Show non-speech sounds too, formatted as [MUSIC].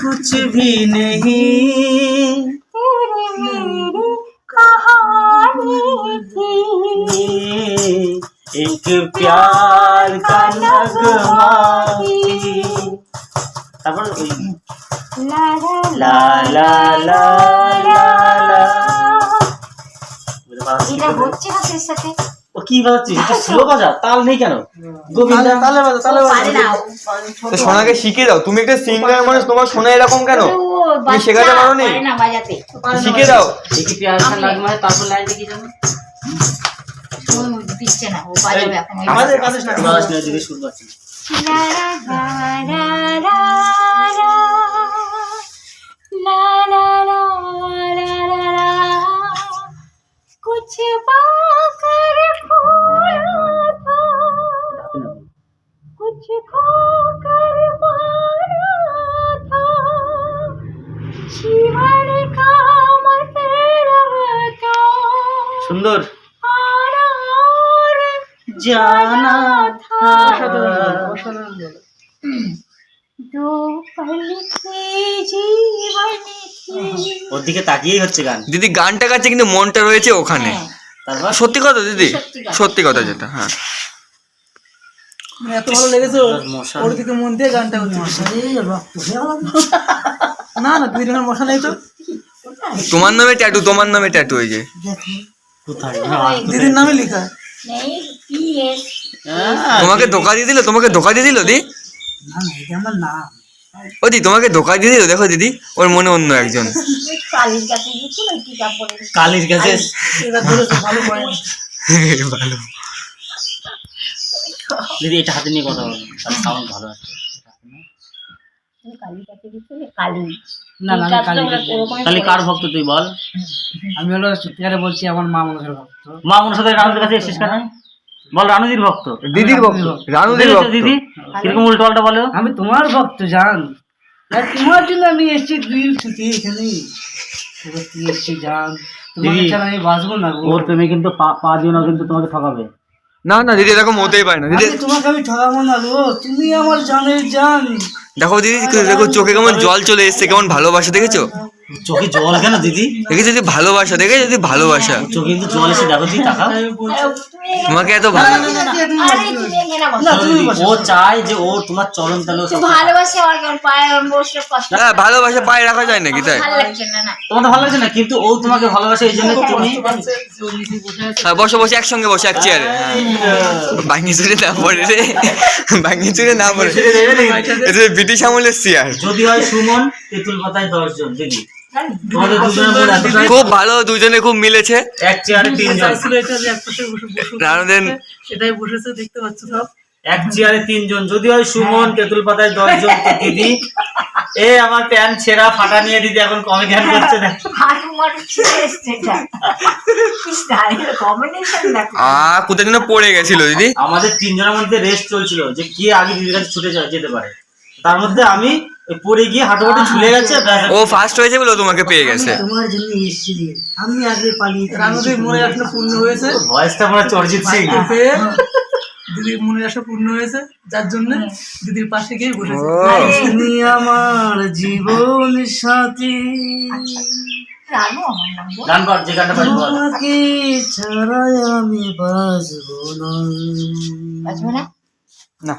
कुछ भी नहीं तेरी मेरी कहानी थी एक प्यार का नगमा थी তারপর ওই ला লা লা লা লা লা এটা হচ্ছে না শেষ সাথে ও কি বাজাচ্ছিস এটা [LAUGHS] স্লো বাজা তাল নেই কেন? গোবিন্দা? তালে বাজা তালে পারে না। তো সোনাকে শিখিয়ে দাও। তুমি একটা সিঙ্গার মানুষ তোমার সোনা এরকম কেন? তুমি শেখাতে? পারে না? শিখিয়ে দাও। দেখি কা তারপর লাইন দেখি যাব আমাদের কাছে বাজাস না সুন্দর। জানা তাকিয়েই হচ্ছে গান। দিদি গানটা গাচ্ছে কিন্তু মনটা রয়েছে ওখানে। হ্যাঁ। সত্যি কথা দিদি? সত্যি কথা। যেটা হ্যাঁ।, হ্যাঁ এত ভালো লেগেছে ওর। মন দিয়ে গানটা না না দুই রকমের মশা নেই তো। তোমার নামে ট্যাটু তোমার নামে ট্যাটু এই যে। হ্যাঁ, দিদির নামে লেখা। হ্যাঁ। তোমাকে ধোকা দিয়ে দিল তোমাকে ধোকা দিয়ে দিল দি? ও দি তোমাকে ধোকা দিয়ে দিল দেখো দিদি ওর মনে অন্য একজন। কালির কাছে [LAUGHS] ভালো দিদি এটা হাতে নিয়ে কথা বলো সাউন্ড ভালো আছে কালি কাছে কালি। না না আমি কালী কার ভক্ত তুই বল? আমি হলো সত্যিকারে বলছি আমার মা মনসের ভক্ত। মা মনসাদ রানুদের কাছে এসেছিস কেন? বল রানুদির ভক্ত। দিদির ভক্ত রানুদির ভক্ত। দিদি কীরকম উল্টো পাল্টা বলো? আমি তোমার ভক্ত জান। তোমার জন্য আমি এসেছি দুই ছুটি এখানে। জান। দিদি। আমি বাঁচবো না গো। ওর প্রেমে কিন্তু পা পা দিও না কিন্তু তোমাকে ঠকাবে। না না দিদি এরকম হতেই পারে না। দিদি তোমাকে আমি ঠকাবো না গো। তুমি আমার জানের জান। দেখো দিদি দেখো চোখে কেমন জল চলে এসছে কেমন ভালোবাসা দেখেছ? চোখে জল কেন দিদি? দেখেছ যদি ভালোবাসা দেখে যদি ভালোবাসা। চোখে কিন্তু জল এসে দেখো দিদি টাকা। তোমাকে এত ভালো আরে তুমি এখানে বসো। না তুমি বসো। ও চায় যে ও তোমার চরণ ভালোবাসে হ্যাঁ। ভালোবাসা পায়ে রাখা যায় নাকি তাই? ভালো লাগছে না না। তোমার ভালো লাগছে না? কিন্তু ও তোমাকে ভালোবাসে এই জন্য তুমি হ্যাঁ বসে বসে একসঙ্গে বসে এক চেয়ারে ভাঙি চুরে না পড়ে রে। ভাঙি চুরে না পড়ে। এটা ব্রিটিশ আমলের চেয়ার যদি হয় সুমন তেঁতুল পাতায় দশজন দিদি। খুব ভালো দুজনে খুব মিলেছে। এক চেয়ারে তিনজন। রানুদেন সেটাই বসেছে দেখতে পাচ্ছ সব। এক চেয়ারে তিনজন। যদি হয় সুমন তেঁতুল পাতায় দশজন দিদি। এ আমার প্যান্ট ছেঁড়া ফাটা নিয়ে দিদি এখন কমেডিয়ান করছে। না আ কোথায় যেন পড়ে গেছিল দিদি? আমাদের তিনজনের মধ্যে রেস্ট চলছিল যে কে আগে দিদির কাছে ছুটে যেতে পারে। তার মধ্যে আমি পড়ে গিয়ে হাঁটুহাঁটু ঝুলে গেছে ও ফার্স্ট হয়েছে বলে তোমাকে পেয়ে গেছে। তোমার জন্য এসেছি আমি আগে পালিয়ে রানুদের মনে আসলে পূর্ণ হয়েছে? ভয়েসটা মনে অরিজিৎ সিং। পেয়ে দিদির মনের আশা পূর্ণ হয়েছে যার জন্য দিদির পাশে গিয়ে বসেছে। তুমি আমার জীবন সাথী। তোমাকে ছাড়াই আমি বাঁচবো না? না।